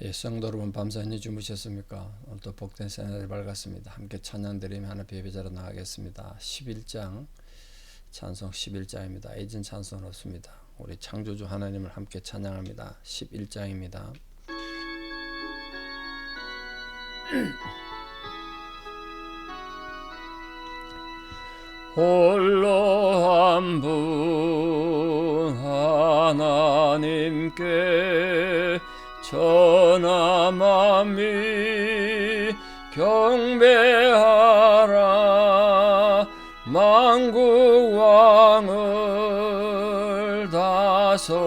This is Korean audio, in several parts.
예, 성도 여러분 밤사이 주무셨습니까? 오늘도 복된 새날이 밝았습니다. 함께 찬양드리며 하나 예배자로 나가겠습니다. 11장 찬송 11장입니다. 에진 찬송 없습니다. 우리 창조주 하나님을 함께 찬양합니다. 11장입니다. 홀로 한 분 하나님께 전하 만미 경배하라. 만국 왕을 다스리고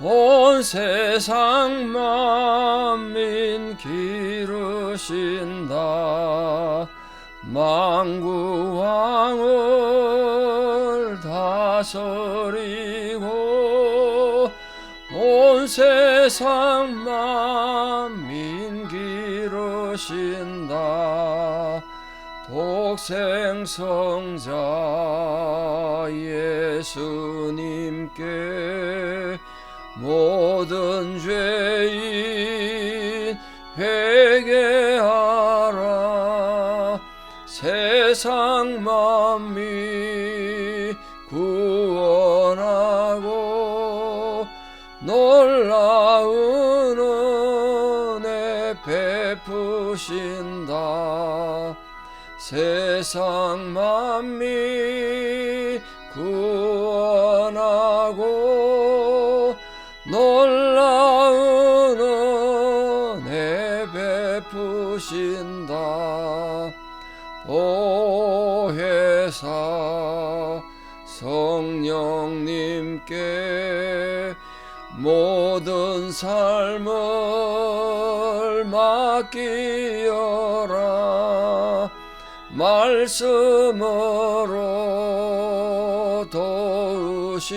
온 세상 만민 기르신다. 만국 왕을 다스리 세상 만 민 기르신다. 독생 성자 예수님께 모든 죄인 회개하라. 세상 만미 세상 만미 구원하고 놀라운 은혜 베푸신다. 보혜사 성령님께 모든 삶을 맡기어라 말씀으로 도우시고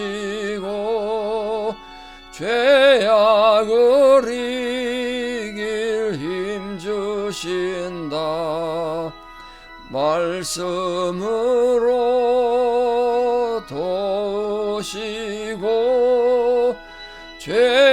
죄악을 이길 힘주신다. 말씀으로 도우시고 죄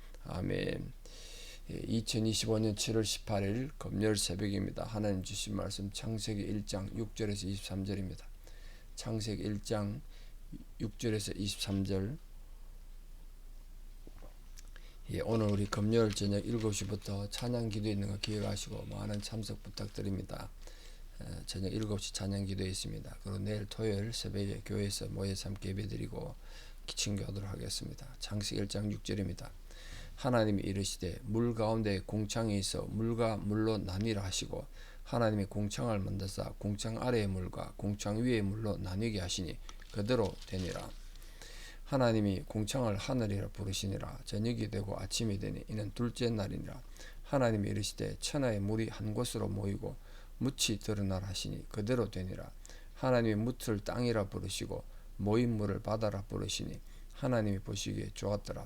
아멘. 2025년 7월 18일 금요일 새벽입니다. 하나님 주신 말씀 창세기 1장 6절에서 23절입니다. 창세기 1장 6절에서 23절 예, 오늘 우리 금요일 저녁 7시부터 찬양 기도 있는 거 기억하시고 많은 참석 부탁드립니다. 에, 저녁 7시 찬양 기도 있습니다. 그리고 내일 토요일 새벽에 교회에서 모여서 함께 예배드리고 기침교하도록 하겠습니다. 창세기 1장 6절입니다. 하나님이 이르시되 물 가운데 공창이 있어 물과 물로 나뉘라 하시고 하나님이 공창을 만드사 공창 아래의 물과 공창 위의 물로 나뉘게 하시니 그대로 되니라. 하나님이 공창을 하늘이라 부르시니라. 저녁이 되고 아침이 되니 이는 둘째 날이니라. 하나님이 이르시되 천하의 물이 한 곳으로 모이고 묻이 드러나라 하시니 그대로 되니라. 하나님이 묻을 땅이라 부르시고 모인 물을 바다라 부르시니 하나님이 보시기에 좋았더라.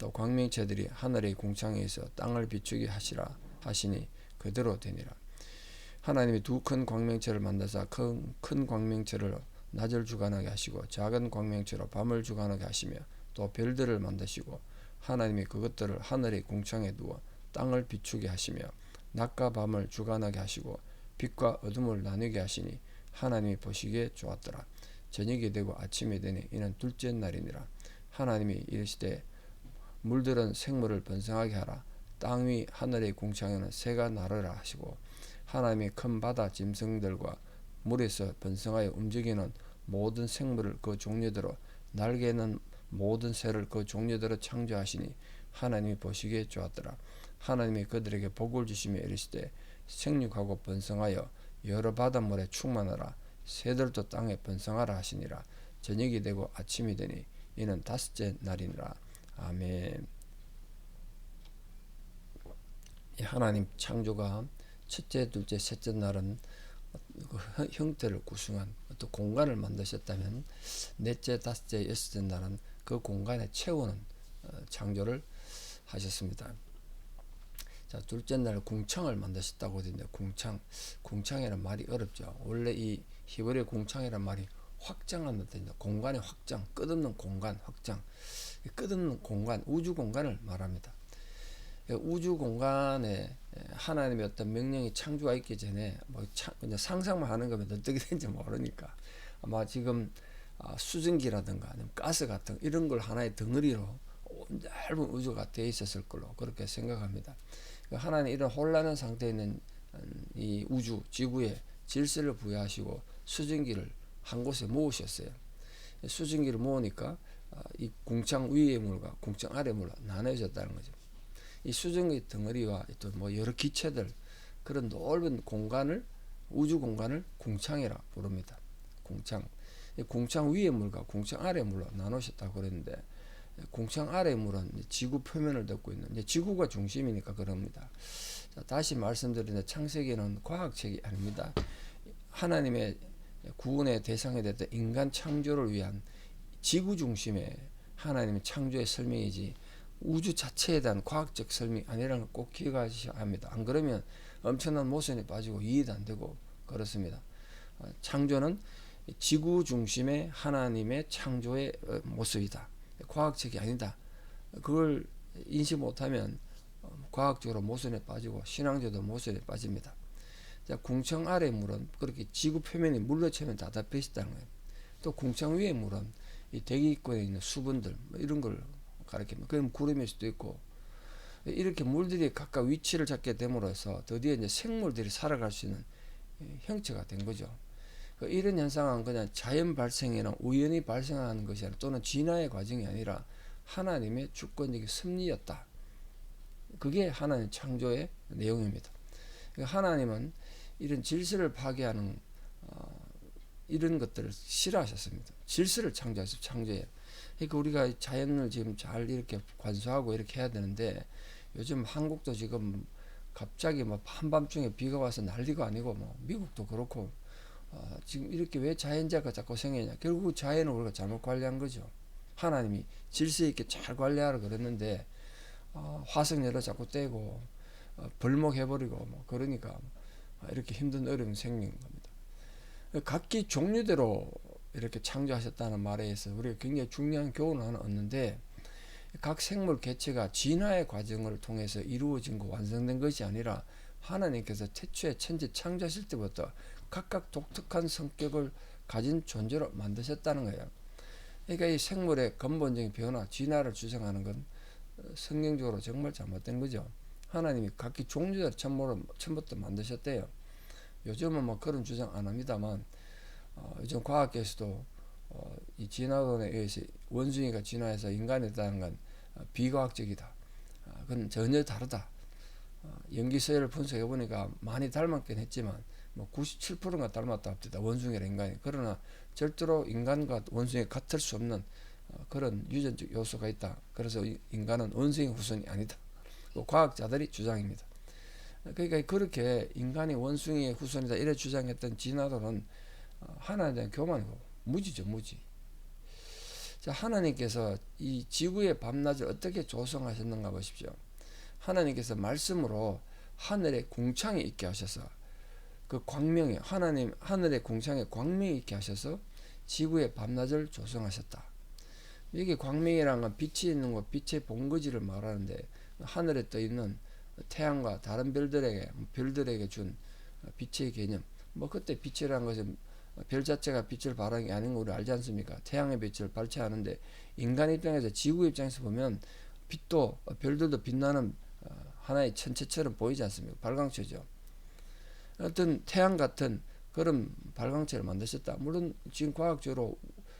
또 광명체들이 하늘의 공창에서 땅을 비추게 하시라 하시니 그대로 되니라. 하나님이 두 큰 광명체를 만드사 큰, 큰 광명체를 낮을 주관하게 하시고 작은 광명체로 밤을 주관하게 하시며 또 별들을 만드시고 하나님이 그것들을 하늘의 공창에 두어 땅을 비추게 하시며 낮과 밤을 주관하게 하시고 빛과 어둠을 나누게 하시니 하나님이 보시기에 좋았더라. 저녁이 되고 아침이 되니 이는 둘째 날이니라. 하나님이 이르시되 물들은 생물을 번성하게 하라. 땅 위 하늘의 궁창에는 새가 나르라 하시고 하나님이 큰 바다 짐승들과 물에서 번성하여 움직이는 모든 생물을 그 종류대로 날개는 모든 새를 그 종류대로 창조하시니 하나님이 보시기에 좋았더라. 하나님이 그들에게 복을 주시며 이르시되 생육하고 번성하여 여러 바닷물에 충만하라. 새들도 땅에 번성하라 하시니라. 저녁이 되고 아침이 되니 이는 다섯째 날이니라. 아멘. 하나님 창조가 첫째, 둘째, 셋째 날은 그 형태를 구성한 어떤 공간을 만드셨다면 넷째, 다섯째, 여섯째 날은 그 공간에 채우는 어, 창조를 하셨습니다. 자, 둘째 날 궁창을 만드셨다고 되는데 궁창, 궁창이라는 말이 어렵죠. 원래 이 히브리 궁창이라는 말이 확장하는 뜻입니다. 공간의 확장, 끝없는 공간, 확장. 끝없는 공간, 우주 공간을 말합니다. 우주 공간에 하나님의 어떤 명령이 창조가 있기 전에 뭐 그냥 상상만 하는 거면 어떻게 되는지 모르니까 아마 지금 아, 수증기라든가 아니면 가스 같은 이런 걸 하나의 덩어리로 넓은 우주가 되어 있었을 걸로 그렇게 생각합니다. 그 하나님 이런 혼란한 상태에 있는 음, 이 우주 지구에 질서를 부여하시고 수증기를 한 곳에 모으셨어요. 수증기를 모으니까 아, 이 궁창 위의 물과 궁창 아래 물로 나눠졌다는 거죠. 이 수증기 덩어리와 또 뭐 여러 기체들 그런 넓은 공간을 우주 공간을 궁창이라 부릅니다. 궁창. 궁창 위의 물과 궁창 아래 물로 나누셨다고 그랬는데 궁창 아래 물은 지구 표면을 덮고 있는 지구가 중심이니까 그럽니다. 자, 다시 말씀드리는데 창세기는 과학책이 아닙니다. 하나님의 구원의 대상이 됐던 인간 창조를 위한 지구 중심의 하나님의 창조의 설명이지 우주 자체에 대한 과학적 설명이 아니라는 걸 꼭 기억하셔야 합니다. 안 그러면 엄청난 모순에 빠지고 이해도 안 되고 그렇습니다. 어, 창조는 지구 중심의 하나님의 창조의 어, 모습이다. 과학적이 아니다. 그걸 인식 못하면 어, 과학적으로 모순에 빠지고 신앙적으로 모순에 빠집니다. 자, 궁창 아래 물은 그렇게 지구 표면이 물로 채면 다답해있다는 거예요. 또 궁창 위의 물은 이 대기권에 있는 수분들 뭐 이런 걸 가리킵니다. 그럼 구름일 수도 있고 이렇게 물들이 각각 위치를 잡게 됨으로써 드디어 이제 생물들이 살아갈 수 있는 형체가 된 거죠. 그 이런 현상은 그냥 자연 발생이나 우연히 발생하는 것이 아니라 또는 진화의 과정이 아니라 하나님의 주권적인 섭리였다. 그게 하나님 창조의 내용입니다. 그러니까 하나님은 이런 질서를 파괴하는 어, 이런 것들을 싫어하셨습니다. 질서를 창조하셨 창조해요. 그러니까 우리가 자연을 지금 잘 이렇게 관수하고 이렇게 해야 되는데 요즘 한국도 지금 갑자기 뭐 한밤중에 비가 와서 난리가 아니고 뭐 미국도 그렇고 어, 지금 이렇게 왜 자연재해가 자꾸 생기냐 결국 자연을 우리가 잘못 관리한 거죠 하나님이 질서 있게 잘 관리하라 그랬는데 어, 화석열을 자꾸 떼고 어, 벌목해버리고 뭐 그러니까 이렇게 힘든 어려움이 생긴 겁니다 각기 종류대로 이렇게 창조하셨다는 말에 의해서 우리가 굉장히 중요한 교훈을 하나 얻는데 각 생물 개체가 진화의 과정을 통해서 이루어진 거 완성된 것이 아니라 하나님께서 태초에 천지 창조하실 때부터 각각 독특한 성격을 가진 존재로 만드셨다는 거예요. 그러니까 이 생물의 근본적인 변화, 진화를 주장하는 건 성경적으로 정말 잘못된 거죠. 하나님이 각기 종류대로 처음부터 만드셨대요. 요즘은 뭐 그런 주장 안 합니다만 어, 요즘 과학계에서도 어, 이 진화론에 의해서 원숭이가 진화해서 인간에 대한 건 어, 비과학적이다. 어, 그건 전혀 다르다. 어, 연기서열을 분석해 보니까 많이 닮았긴 했지만 뭐 97%가 닮았다 합니다. 원숭이랑 인간이. 그러나 절대로 인간과 원숭이 같을 수 없는 어, 그런 유전적 요소가 있다. 그래서 인간은 원숭이 후손이 아니다. 과학자들이 주장입니다. 그러니까 그렇게 인간이 원숭이의 후손이다 이래 주장했던 진화론은 하나님에 대한 교만이고 무지죠 무지. 자 하나님께서 이 지구의 밤낮을 어떻게 조성하셨는가 보십시오. 하나님께서 말씀으로 하늘에 궁창이 있게 하셔서 그 광명에 하나님 하늘의 궁창에 광명이 있게 하셔서 지구의 밤낮을 조성하셨다. 이게 광명이란 건 빛이 있는 것, 빛의 본거지를 말하는데 하늘에 떠 있는 태양과 다른 별들에게 별들에게 준 빛의 개념. 뭐 그때 빛이라는 것은 별 자체가 빛을 발하는 게 아닌 거 우리 알지 않습니까? 태양의 빛을 발치하는데 인간 입장에서 지구 입장에서 보면 빛도 별들도 빛나는 어, 하나의 천체처럼 보이지 않습니까? 발광체죠. 어떤 태양 같은 그런 발광체를 만드셨다. 물론 지금 과학적으로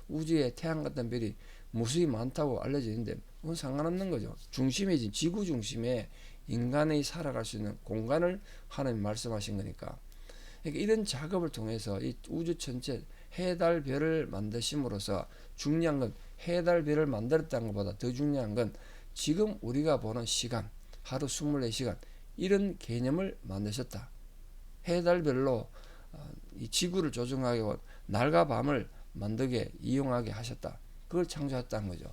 우주에 태양 같은 별이 무수히 많다고 알려져 있는데 상관없는 거죠. 중심에 지 지구 중심에 인간이 살아갈 수 있는 공간을 하나님 말씀하신 거니까. 그러니까 이런 작업을 통해서 이 우주 전체 해달 별을 만드심으로써 중요한 건 해달 별을 만들었다는 것보다 더 중요한 건 지금 우리가 보는 시간 하루 24시간 이런 개념을 만드셨다. 해달별로 어, 이 지구를 조종하게 날과 밤을 만들게 이용하게 하셨다. 그걸 창조했다는 거죠.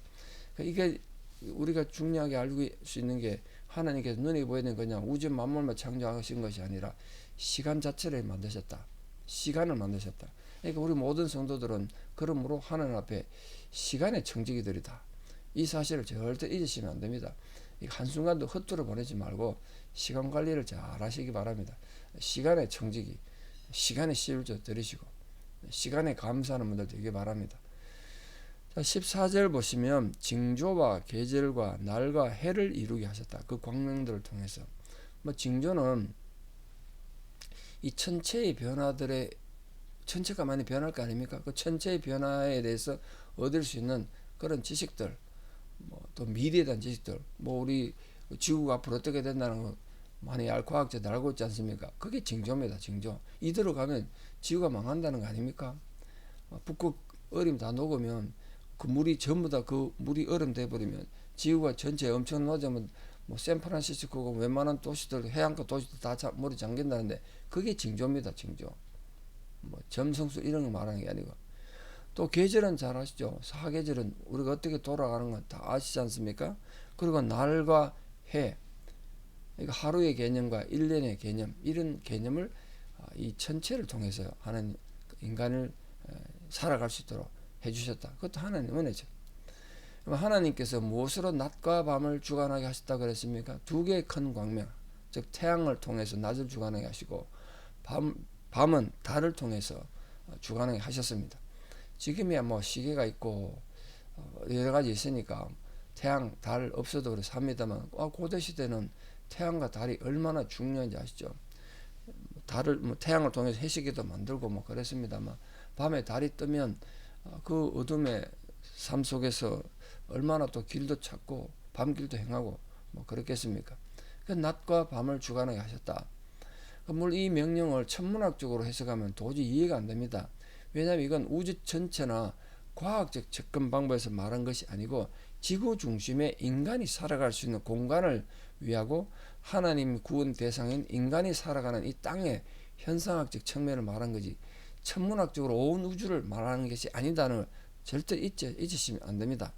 그러니까 이게 우리가 중요하게 알고 수 있는 게 하나님께서 눈에 보이는 그냥 우주 만물만 창조하신 것이 아니라 시간 자체를 만드셨다. 시간을 만드셨다. 그러니까 우리 모든 성도들은 그러므로 하나님 앞에 시간의 청지기들이다. 이 사실을 절대 잊으시면 안 됩니다. 한순간도 헛되어 보내지 말고 시간 관리를 잘 하시기 바랍니다. 시간의 청지기, 시간의 시율조 들으시고 시간에 감사하는 분들 되기 바랍니다. 자, 14절 보시면 징조와 계절과 날과 해를 이루게 하셨다. 그 광명들을 통해서. 뭐 징조는 이 천체의 변화들의 천체가 많이 변할 거 아닙니까? 그 천체의 변화에 대해서 얻을 수 있는 그런 지식들, 뭐 또 미래에 대한 지식들, 뭐 우리 지구가 앞으로 어떻게 된다는 거 많이 알 과학자들 알고 있지 않습니까? 그게 징조입니다. 징조. 이대로 가면 지구가 망한다는 거 아닙니까? 어, 북극 얼음 다 녹으면 그 물이 전부 다 그 물이 얼음 돼 버리면 지구가 전체 엄청 낮으면 뭐 샌프란시스코고 웬만한 도시들 해안가 도시들 다 자, 물이 잠긴다는데 그게 징조입니다. 징조. 뭐 점성수 이런 거 말하는 게 아니고 또 계절은 잘 아시죠? 사계절은 우리가 어떻게 돌아가는 건 다 아시지 않습니까? 그리고 날과 해 그러니까 하루의 개념과 일년의 개념 이런 개념을 아, 이 천체를 통해서 하는 인간을 살아갈 수 있도록 해주셨다. 그것도 하나님 은혜죠. 하나님께서 무엇으로 낮과 밤을 주관하게 하셨다 그랬습니까? 두 개의 큰 광명, 즉 태양을 통해서 낮을 주관하게 하시고 밤 밤은 달을 통해서 주관하게 하셨습니다. 지금이야 뭐 시계가 있고 어, 여러 가지 있으니까 태양, 달 없어도 그래서 합니다만 아, 고대 시대는 태양과 달이 얼마나 중요한지 아시죠? 달을 뭐 태양을 통해서 해시계도 만들고 뭐 그랬습니다만 밤에 달이 뜨면 어, 그 어둠의 삶 속에서 얼마나 또 길도 찾고 밤길도 행하고 뭐 그렇겠습니까? 그 낮과 밤을 주관하게 하셨다. 그 물론 이 명령을 천문학적으로 해석하면 도저히 이해가 안 됩니다. 왜냐하면 이건 우주 전체나 과학적 접근 방법에서 말한 것이 아니고 지구 중심에 인간이 살아갈 수 있는 공간을 위하고 하나님 구원 대상인 인간이 살아가는 이 땅의 현상학적 측면을 말한 거지 천문학적으로 온 우주를 말하는 것이 아니다는 걸 절대 잊지, 잊으시면 안 됩니다.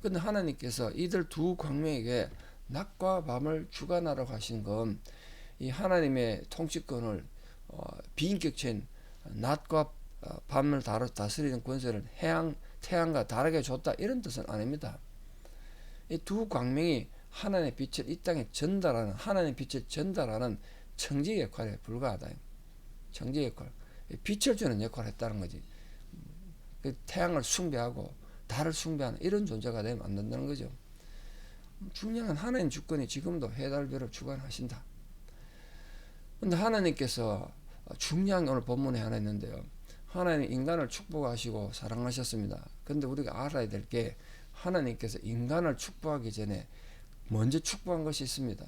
근데 하나님께서 이들 두 광명에게 낮과 밤을 주관하라고 하신 건 이 하나님의 통치권을 어, 비인격체인 낮과 어, 밤을 다스리는 권세를 해양, 태양과 다르게 줬다 이런 뜻은 아닙니다. 이 두 광명이 하나님의 빛을 이 땅에 전달하는 하나님의 빛을 전달하는 청지 역할에 불과하다. 청지 역할. 빛을 주는 역할을 했다는 거지. 그 태양을 숭배하고 달을 숭배하는 이런 존재가 되면 안 된다는 거죠. 중요한 하나님 주권이 지금도 해달별을 주관하신다. 근데 하나님께서 중요한 오늘 본문에 하나 있는데요. 하나님 인간을 축복하시고 사랑하셨습니다. 근데 우리가 알아야 될 게 하나님께서 인간을 축복하기 전에 먼저 축복한 것이 있습니다.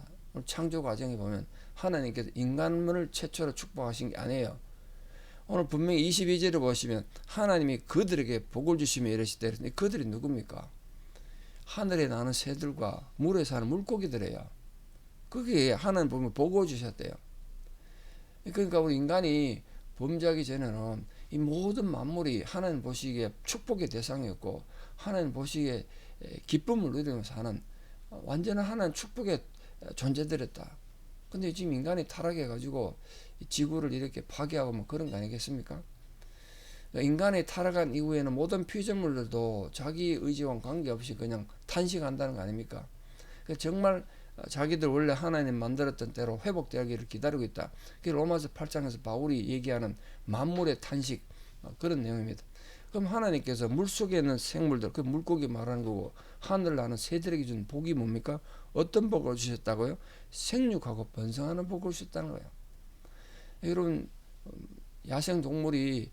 창조 과정에 보면 하나님께서 인간을 최초로 축복하신 게 아니에요. 오늘 분명히 22절을 보시면 하나님이 그들에게 복을 주시며 이러시되 그들이 누굽니까? 하늘에 나는 새들과 물에 사는 물고기들이에요. 그게 하나님 보면 복을 주셨대요. 그러니까 우리 인간이 범죄하기 전에는 이 모든 만물이 하나님 보시기에 축복의 대상이었고 하나님 보시기에 기쁨을 누리며 사는 완전한 하나님 축복의 존재들이었다. 근데 지금 인간이 타락해가지고 지구를 이렇게 파괴하고 뭐 그런 거 아니겠습니까? 인간이 타락한 이후에는 모든 피조물들도 자기 의지와 관계없이 그냥 탄식한다는 거 아닙니까? 정말 어, 자기들 원래 하나님 만들었던 대로 회복되기를 기다리고 있다. 그게 로마서 8장에서 바울이 얘기하는 만물의 탄식 어, 그런 내용입니다. 그럼 하나님께서 물 속에 있는 생물들, 그 물고기 말하는 거고 하늘 나는 새들에게 준 복이 뭡니까? 어떤 복을 주셨다고요? 생육하고 번성하는 복을 주셨다는 거예요. 여러분 음, 야생 동물이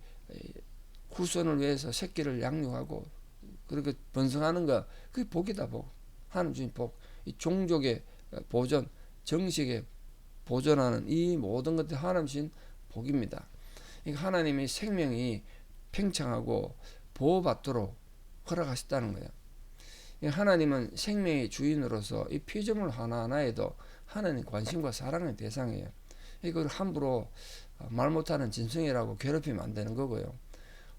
후손을 위해서 새끼를 양육하고 그렇게 번성하는 거 그게 복이다 복. 하나님 주신 복. 이 종족의 보존, 정식의 보존하는 이 모든 것들 하나님 주신 복입니다. 그러니까 하나님의 생명이 팽창하고 보호받도록 허락하셨다는 거예요. 하나님은 생명의 주인으로서 이 피조물 하나하나에도 하나님 관심과 사랑의 대상이에요. 이걸 함부로 말 못하는 짐승이라고 괴롭히면 안 되는 거고요.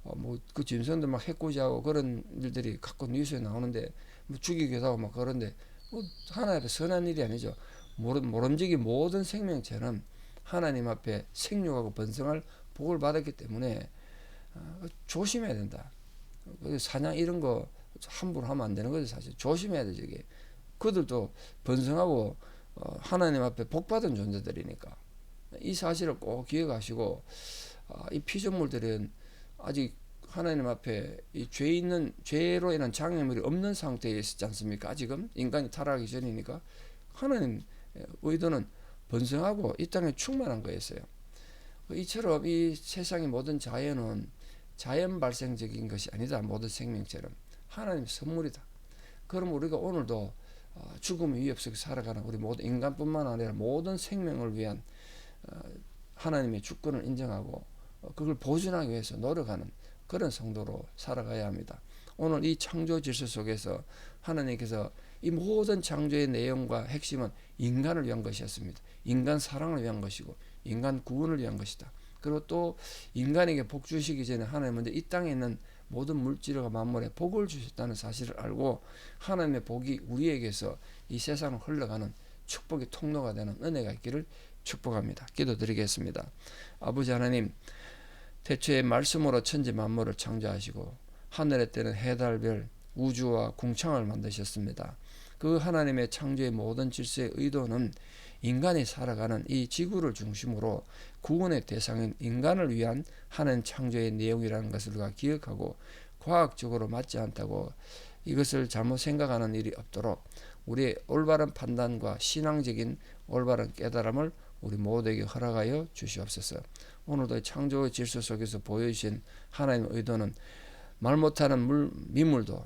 어, 뭐그 짐승들 막 해코지하고 그런 일들이 가끔 뉴스에 나오는데 뭐 죽이기도 하고 막 그런데 뭐 하나님 앞에 선한 일이 아니죠. 모름, 모름지기 모든 생명체는 하나님 앞에 생육하고 번성할 복을 받았기 때문에 어, 조심해야 된다. 사냥 이런 거 함부로 하면 안 되는 거죠 사실 조심해야 되죠 이게 그들도 번성하고 어, 하나님 앞에 복 받은 존재들이니까 이 사실을 꼭 기억하시고 어, 이 피조물들은 아직 하나님 앞에 이 죄 있는 죄로 인한 장애물이 없는 상태에 있지 않습니까? 아직은 인간이 타락하기 전이니까 하나님 의도는 번성하고 이 땅에 충만한 거였어요. 이처럼 이 세상의 모든 자연은 자연 발생적인 것이 아니다. 모든 생명체는 하나님 선물이다. 그럼 우리가 오늘도 어, 죽음 위협 속에 살아가는 우리 모든 인간뿐만 아니라 모든 생명을 위한 어, 하나님의 주권을 인정하고 어, 그걸 보존하기 위해서 노력하는 그런 성도로 살아가야 합니다. 오늘 이 창조 질서 속에서 하나님께서 이 모든 창조의 내용과 핵심은 인간을 위한 것이었습니다. 인간 사랑을 위한 것이고 인간 구원을 위한 것이다. 그리고 또 인간에게 복 주시기 전에 하나님 먼저 이 땅에 있는 모든 물질과 만물에 복을 주셨다는 사실을 알고 하나님의 복이 우리에게서 이 세상을 흘러가는 축복의 통로가 되는 은혜가 있기를 축복합니다. 기도드리겠습니다. 아버지 하나님 대초에 말씀으로 천지 만물을 창조하시고 하늘에 뜨는 해달별 우주와 궁창을 만드셨습니다. 그 하나님의 창조의 모든 질서의 의도는 인간이 살아가는 이 지구를 중심으로 구원의 대상인 인간을 위한 하나님 창조의 내용이라는 것을 우리가 기억하고 과학적으로 맞지 않다고 이것을 잘못 생각하는 일이 없도록 우리의 올바른 판단과 신앙적인 올바른 깨달음을 우리 모두에게 허락하여 주시옵소서. 오늘도 창조의 질서 속에서 보여주신 하나님의 의도는 말 못하는 물, 미물도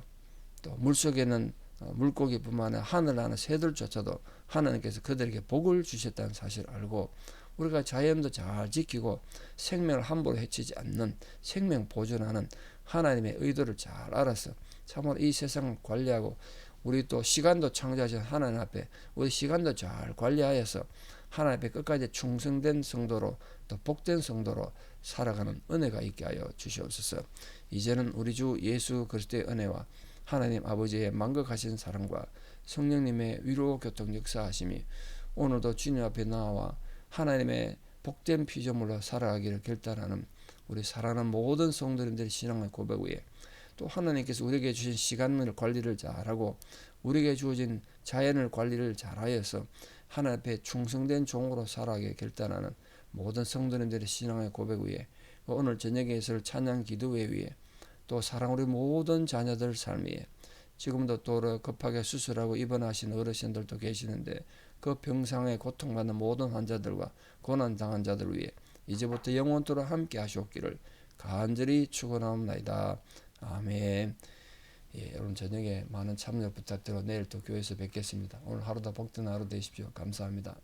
또 물속에는 어, 물고기뿐만 아니라 하늘 나는 새들조차도 하나님께서 그들에게 복을 주셨다는 사실을 알고 우리가 자연도 잘 지키고 생명을 함부로 해치지 않는 생명 보존하는 하나님의 의도를 잘 알아서 참으로 이 세상을 관리하고 우리 또 시간도 창조하신 하나님 앞에 우리 시간도 잘 관리하여서 하나님 앞에 끝까지 충성된 성도로 또 복된 성도로 살아가는 은혜가 있게 하여 주시옵소서. 이제는 우리 주 예수 그리스도의 은혜와 하나님 아버지의 만극하신 사랑과 성령님의 위로 교통 역사하심이 오늘도 주님 앞에 나와 하나님의 복된 피조물로 살아가기를 결단하는 우리 사랑하는 모든 성도님들의 신앙의 고백 위에 또 하나님께서 우리에게 주신 시간을 관리를 잘하고 우리에게 주어진 자연을 관리를 잘하여서 하나님 앞에 충성된 종으로 살아가게 결단하는 모든 성도님들의 신앙의 고백 위에 오늘 저녁에 있을 찬양 기도회 위에 또 사랑 우리 모든 자녀들 삶 위에 지금도 또 급하게 수술하고 입원하신 어르신들도 계시는데 그 병상에 고통받는 모든 환자들과 고난당한 자들 위해 이제부터 영원토록 함께 하시옵기를 간절히 축원하옵나이다. 아멘. 예, 여러분 저녁에 많은 참여 부탁드려 내일 또 교회에서 뵙겠습니다. 오늘 하루도 복된 하루 되십시오. 감사합니다.